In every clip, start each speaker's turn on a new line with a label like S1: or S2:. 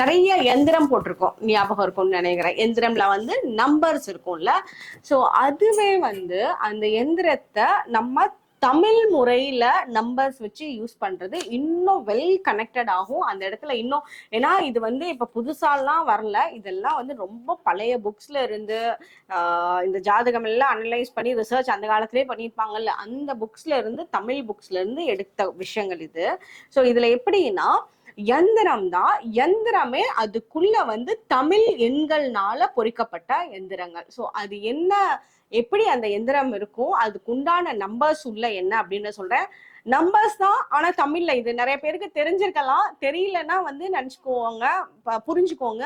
S1: நிறைய எந்திரம் போட்டிருக்கோம். ஞாபகம் இருக்கும்னு நினைக்கிறேன். எந்திரம்ல வந்து நம்பர்ஸ் இருக்கும்ல. ஸோ அதுவே வந்து அந்த எந்திரத்தை நம்ம தமிழ் முறையில நம்பர்ஸ் வச்சு யூஸ் பண்றது இன்னும் வெல் கனெக்டட் ஆகும். அந்த இடத்துல இன்னும் ஏன்னா இது வந்து இப்ப புதுசாலாம் வரல. இதெல்லாம் வந்து ரொம்ப பழைய புக்ஸ்ல இருந்து இந்த ஜாதகம் எல்லாம் அனலைஸ் பண்ணி ரிசர்ச் அந்த காலத்திலே பண்ணியிருப்பாங்கல்ல. அந்த புக்ஸ்ல இருந்து தமிழ் புக்ஸ்ல இருந்து எடுத்த விஷயங்கள் இது. ஸோ இதுல எப்படின்னா எந்திரம் தான் எந்திரமே அதுக்குள்ள வந்து தமிழ் எண்கள்னால பொறிக்கப்பட்ட எந்திரங்கள். ஸோ அது என்ன எப்படி அந்த எந்திரம் இருக்கும் அதுக்கு உண்டான நம்பர்ஸ் உள்ள என்ன அப்படின்னு சொல்றேன். நம்பர்ஸ் தான் ஆனா தமிழ்ல இது. நிறைய பேருக்கு தெரிஞ்சிருக்கலாம். தெரியலன்னா வந்து நினைச்சுக்கோங்க புரிஞ்சுக்கோங்க.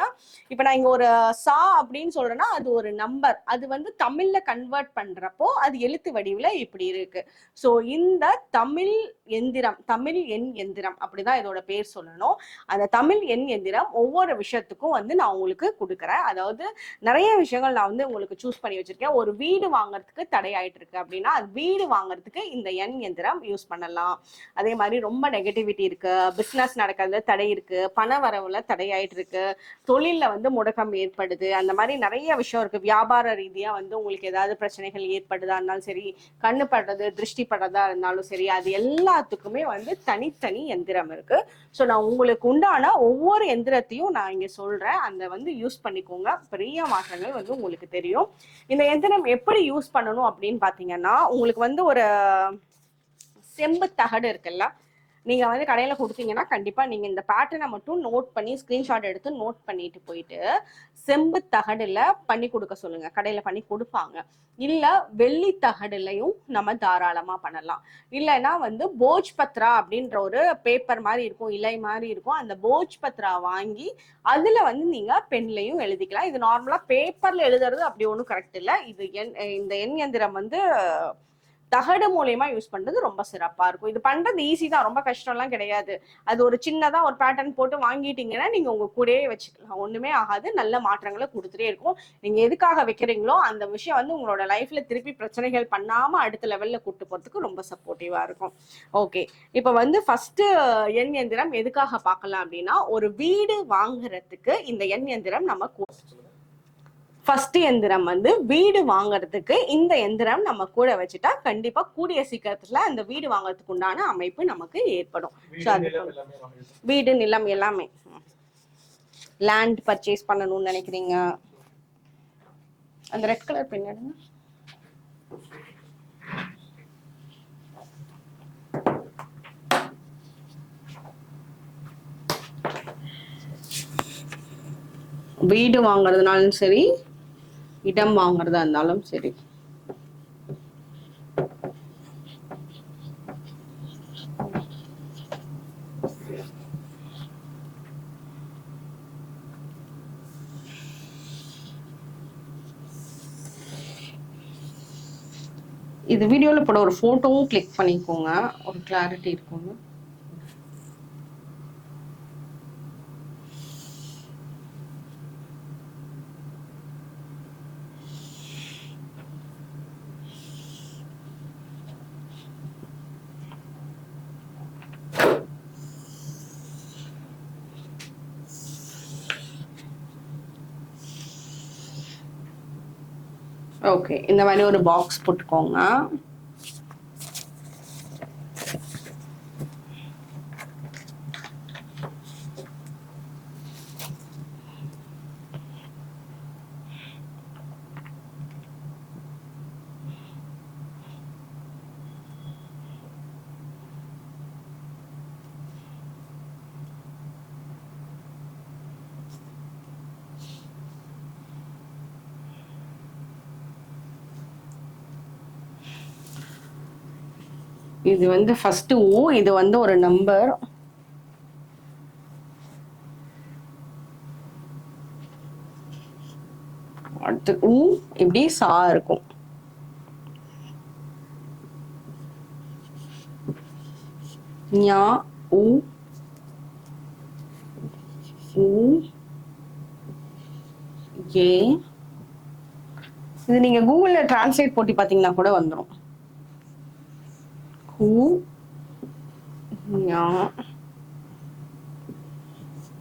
S1: இப்ப நான் இங்க ஒரு சா அப்படின்னு சொல்றேன்னா அது ஒரு நம்பர் அது வந்து தமிழ்ல கன்வெர்ட் பண்றப்போ அது எழுத்து வடிவுல இப்படி இருக்கு. சோ இந்த தமிழ் எந்திரம் தமிழ் எண் எந்திரம் அப்படிதான் இதோட பேர் சொல்லணும். அந்த தமிழ் எண் எந்திரம் ஒவ்வொரு விஷயத்துக்கும் வந்து நான் உங்களுக்கு கொடுக்குறேன். அதாவது நிறைய விஷயங்கள் நான் வந்து உங்களுக்கு சூஸ் பண்ணி வச்சிருக்கேன். ஒரு வீடு வாங்குறதுக்கு தடை ஆயிட்டு இருக்கு அப்படின்னா அது வீடு வாங்குறதுக்கு இந்த எண் எந்திரம் யூஸ் பண்ண பண்ணலாம். அதே மாதிரி ரொம்ப நெகட்டிவிட்டி இருக்கு. பிஸ்னஸ் நடக்கிறது தடை இருக்கு. பண வரவுல தடையாயிட்டு இருக்கு. தொழில வந்து முடக்கம் ஏற்படுது. அந்த மாதிரி நிறைய விஷயம் இருக்கு. வியாபார ரீதியா வந்து உங்களுக்கு ஏதாவது பிரச்சனைகள் ஏற்படுதா இருந்தாலும் சரி கண்ணு படுறது திருஷ்டி படுறதா இருந்தாலும் சரி அது எல்லாத்துக்குமே வந்து தனித்தனி எந்திரம் இருக்கு. ஸோ நான் உங்களுக்கு உண்டான ஒவ்வொரு எந்திரத்தையும் நான் இங்க சொல்றேன். அந்த வந்து யூஸ் பண்ணிக்கோங்க. பெரிய மாற்றங்கள் வந்து உங்களுக்கு தெரியும். இந்த எந்திரம் எப்படி யூஸ் பண்ணணும் அப்படின்னு பாத்தீங்கன்னா உங்களுக்கு வந்து ஒரு செம்பு தகடு இருக்குல்ல நீங்க வந்து கடையில கொடுத்தீங்கன்னா கண்டிப்பா நீங்க இந்த பேட்டர்னை மட்டும் நோட் பண்ணி ஸ்கிரீன்ஷாட் எடுத்து நோட் பண்ணிட்டு போயிட்டு செம்பு தகடுல பண்ணி கொடுக்க சொல்லுங்க. கடையில பண்ணி கொடுப்பாங்க. இல்ல வெள்ளி தகடுலையும் நம்ம தாராளமா பண்ணலாம். இல்லைன்னா வந்து போஜ் பத்ரா அப்படின்ற ஒரு பேப்பர் மாதிரி இருக்கும் இலை மாதிரி இருக்கும். அந்த போஜ் பத்ரா வாங்கி அதுல வந்து நீங்க பென்லையும் எழுதிக்கலாம். இது நார்மலா பேப்பர்ல எழுதுறது அப்படி ஒன்றும் கரெக்ட் இல்லை. இது எண் இந்த எண் எந்திரம் வந்து தகடு மூலியமா யூஸ் பண்றது ரொம்ப சிறப்பா இருக்கும். இது பண்றது ஈஸி தான். ரொம்ப கஷ்டம்லாம் கிடையாது. அது ஒரு சின்னதா ஒரு பேட்டர்ன் போட்டு வாங்கிட்டீங்கன்னா நீங்க உங்க கூடயே வச்சுக்கலாம். ஒண்ணுமே ஆகாது. நல்ல மாற்றங்களை கொடுத்துட்டே இருக்கும். நீங்க எதுக்காக வைக்கிறீங்களோ அந்த விஷயம் வந்து உங்களோட லைஃப்ல திருப்பி பிரச்சனைகள் பண்ணாம அடுத்த லெவல்ல கூட்டு போறதுக்கு ரொம்ப சப்போர்ட்டிவா இருக்கும். ஓகே இப்ப வந்து ஃபர்ஸ்ட் எண் எந்திரம் எதுக்காக பார்க்கலாம் அப்படின்னா ஒரு வீடு வாங்குறதுக்கு இந்த எண் எந்திரம் நம்ம ஃபர்ஸ்ட் எந்திரம் வந்து வீடு வாங்குறதுக்கு இந்த எந்திரம் நம்ம கூட வச்சுட்டா கண்டிப்பா கூடிய சீக்கிரத்துல அந்த வீடு வாங்குறதுக்கு உண்டான அமைப்பு நமக்கு ஏற்படும். வீடு நிலம் எல்லாமே லேண்ட் பர்ச்சேஸ் பண்ணணும்னு நினைக்கிறீங்க? அந்த ரெட் கலர் பின்னாடி வீடு வாங்குறதுனாலும் சரி இடம் வாங்குறதா இருந்தாலும் சரி. இது வீடியோவில் போட ஒரு ஃபோட்டோவும் கிளிக் பண்ணிக்கோங்க. ஒரு கிளாரிட்டி இருக்குங்க ஓகே இந்த மாதிரி ஒரு பாக்ஸ் போட்டுக்கோங்க. இது வந்து ஃபர்ஸ்ட் ஊ இது வந்து ஒரு நம்பர் அடுத்து ஊ இப்படி சா இருக்கும். ஞா ஊ ஊ ஏ. இது நீங்க கூகுள்ல டிரான்ஸ்லேட் போட்டு பாத்தீங்கன்னா கூட வந்துடும் கு ஞா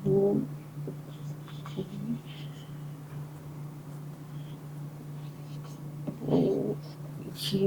S1: உ ஓகே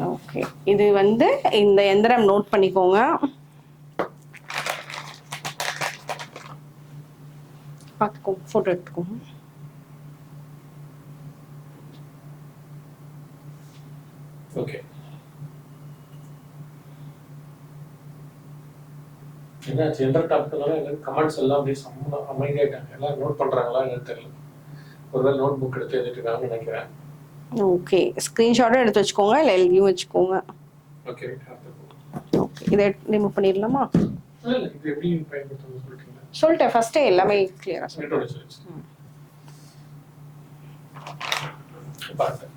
S1: ஓகே இது வந்து இந்த எந்திரம் நோட் பண்ணிக்கோங்க. பார்த்துக்கோங்க ஃபோட்டோ எடுத்துக்கோங்க.
S2: ஓகே என்னாச்சு? எந்த டாபிக்னால எனக்கு கமெண்ட்ஸ் எல்லாம் அப்படியே சம்ம அமைதியாயிட்டாங்க. எல்லாம் நோட் பண்றாங்களா என்னன்னு தெரியல. ஒருவேளை நோட் புக் எடுத்து எழுதிட்டு நினைக்கிறேன்.
S1: ஓகே ஸ்க்ரீன்ஷாட்டும் எடுத்து வச்சுக்கோங்க இல்லை எழுதியும் வச்சுக்கோங்க.
S2: ஓகே
S1: ஓகே இதை ரிமூவ் பண்ணிடலாமா? சொல்லிட்டேன் ஃபர்ஸ்டே எல்லாமே கிளியராக
S2: நெட்டோட சொல்லி பாருங்க.